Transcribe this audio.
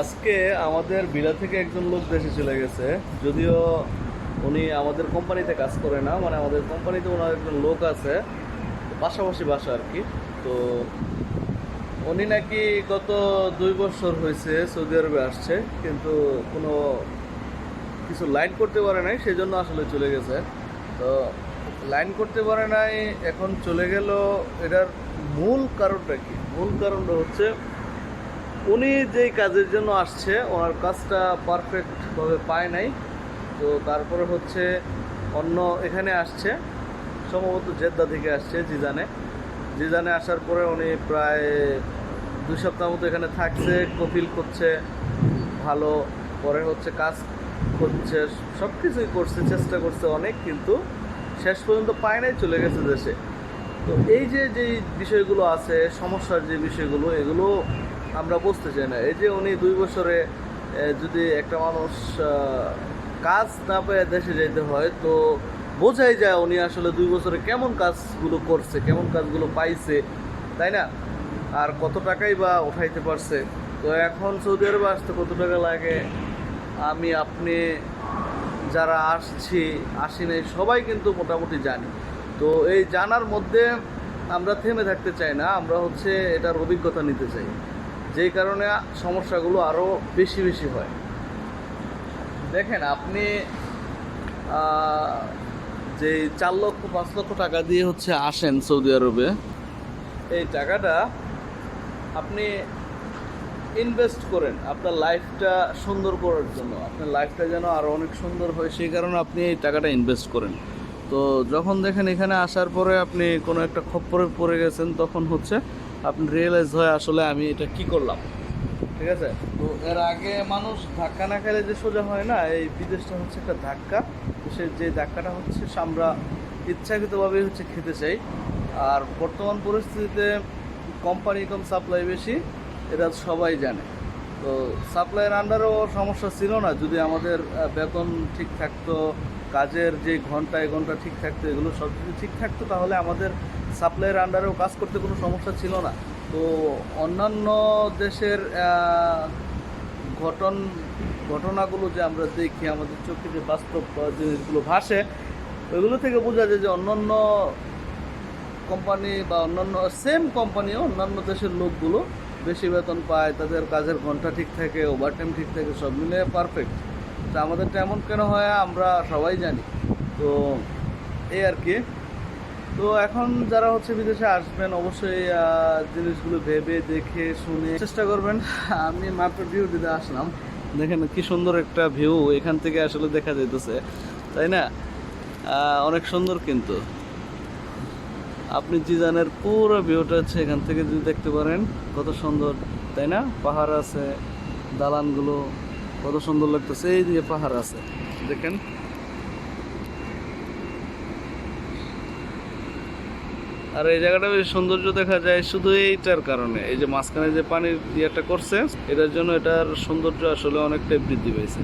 আজকে আমাদের বিলা থেকে একজন লোক দেশে চলে গেছে। যদিও উনি আমাদের কোম্পানিতে কাজ করে না মানে আমাদের কোম্পানিতে ওনার একজন লোক আছে, পাশাপাশি বাসা আর কি। তো উনি নাকি গত দুই বছর হয়েছে সৌদি আরবে আসছে, কিন্তু কোনো কিছু লাইন করতে পারে নাই সেই জন্য আসলে চলে গেছে। তো লাইন করতে পারে নাই, এখন চলে গেল, এটার মূল কারণটা কি? মূল কারণটা হচ্ছে উনি যেই কাজের জন্য আসছে, ওনার কাজটা পারফেক্টভাবে পায় নাই। তো তারপরে হচ্ছে অন্য এখানে আসছে, সম্ভবত জেদ্দা থেকে আসছে জিজানে। জিজানে আসার পরে উনি প্রায় দুই সপ্তাহ মতো এখানে থাকছে কপিল করছে, ভালো পরে হচ্ছে কাজ করছে সব কিছুই করছে, চেষ্টা করছে অনেক, কিন্তু শেষ পর্যন্ত পায় নাই, চলে গেছে দেশে। তো এই যে, যেই বিষয়গুলো আছে, সমস্যার যে বিষয়গুলো, এগুলো আমরা বুঝতে চাই না। এই যে উনি দুই বছরে যদি একটা মানুষ কাজ না পেয়ে দেশে যেতে হয়, তো বোঝাই যায় উনি আসলে দুই বছরে কেমন কাজগুলো করছে, কেমন কাজগুলো পাইছে, তাই না? আর কত টাকাই বা উঠাইতে পারছে। তো এখন সৌদি আরবে আসতে কত টাকা লাগে? আমি, আপনি যারা আসছি, আসি নাই, সবাই কিন্তু মোটামুটি জানি। তো এই জানার মধ্যে আমরা থেমে থাকতে চাই না, আমরা হচ্ছে এটার অভিজ্ঞতা নিতে চাই। যেই কারণে সমস্যাগুলো আরও বেশি বেশি হয়। দেখেন, আপনি যে চার লক্ষ, পাঁচ লক্ষ টাকা দিয়ে হচ্ছে আসেন সৌদি আরবে, এই টাকাটা আপনি ইনভেস্ট করেন আপনার লাইফটা সুন্দর করার জন্য। আপনার লাইফটা যেন আরও অনেক সুন্দর হয়, সেই কারণে আপনি এই টাকাটা ইনভেস্ট করেন। তো যখন দেখেন এখানে আসার পরে আপনি কোনো একটা খপ্পরে পড়ে গেছেন, তখন হচ্ছে আপনি রিয়েলাইজ হয় আসলে আমি এটা কি করলাম। ঠিক আছে? তো এর আগে মানুষ ধাক্কা না খেলে যে সোজা হয় না, এই বিদেশটা হচ্ছে একটা ধাক্কা। তো সে যে ধাক্কাটা হচ্ছে আমরা ইচ্ছাকৃতভাবেই হচ্ছে খেতে চাই। আর বর্তমান পরিস্থিতিতে কোম্পানি কম সাপ্লাই বেশি, এটা সবাই জানে। তো সাপ্লাইয়ের আন্ডারেও সমস্যা ছিল না, যদি আমাদের বেতন ঠিক থাকতো কাজের যে ঘণ্টা, এ ঘণ্টা ঠিক থাকতো, এগুলো সব কিছু ঠিক থাকতো, তাহলে আমাদের সাপ্লাইয়ের আন্ডারেও কাজ করতে কোনো সমস্যা ছিল না। তো অন্যান্য দেশের ঘটন, ঘটনাগুলো যে আমরা দেখি, আমাদের চোখে যে বাস্তব জিনিসগুলো ভাসে, ওইগুলো থেকে বোঝা যায় যে অন্যান্য কোম্পানি বা অন্যান্য সেম কোম্পানিও অন্যান্য দেশের লোকগুলো বেশি বেতন পায়, তাদের কাজের ঘণ্টা ঠিক থাকে ওভারটাইম ঠিক থাকে, সব মিলে পারফেক্ট তা আমাদেরটা এমন কেন হয় আমরা সবাই জানি। তো এই আর কি। তো এখন যারা হচ্ছে বিদেশে আসবেন, অবশ্যই জিনিসগুলো ভেবে দেখে শুনে চেষ্টা করবেন। আমি মাত্র ভিউ দিতে আসলাম। দেখেন কি সুন্দর একটা ভিউ এখান থেকে আসলে দেখা যাইতেছে, তাই না? অনেক সুন্দর কিন্তু। আপনি জিজানের পুরো ভিউটা হচ্ছে এখান থেকে যদি দেখতে পারেন, কত সুন্দর, তাই না? পাহাড় আছে, দালানগুলো কত সুন্দর লাগতেছে। এই দিকে পাহাড় আছে, দেখেন। আর এই জায়গাটা বেশ সৌন্দর্য দেখা যায় শুধু এইটার কারণে। এই যে মাঝখানে যে পানির ইয়েটা করছে, এটার জন্য এটার সৌন্দর্য আসলে অনেকটাই বৃদ্ধি পেয়েছে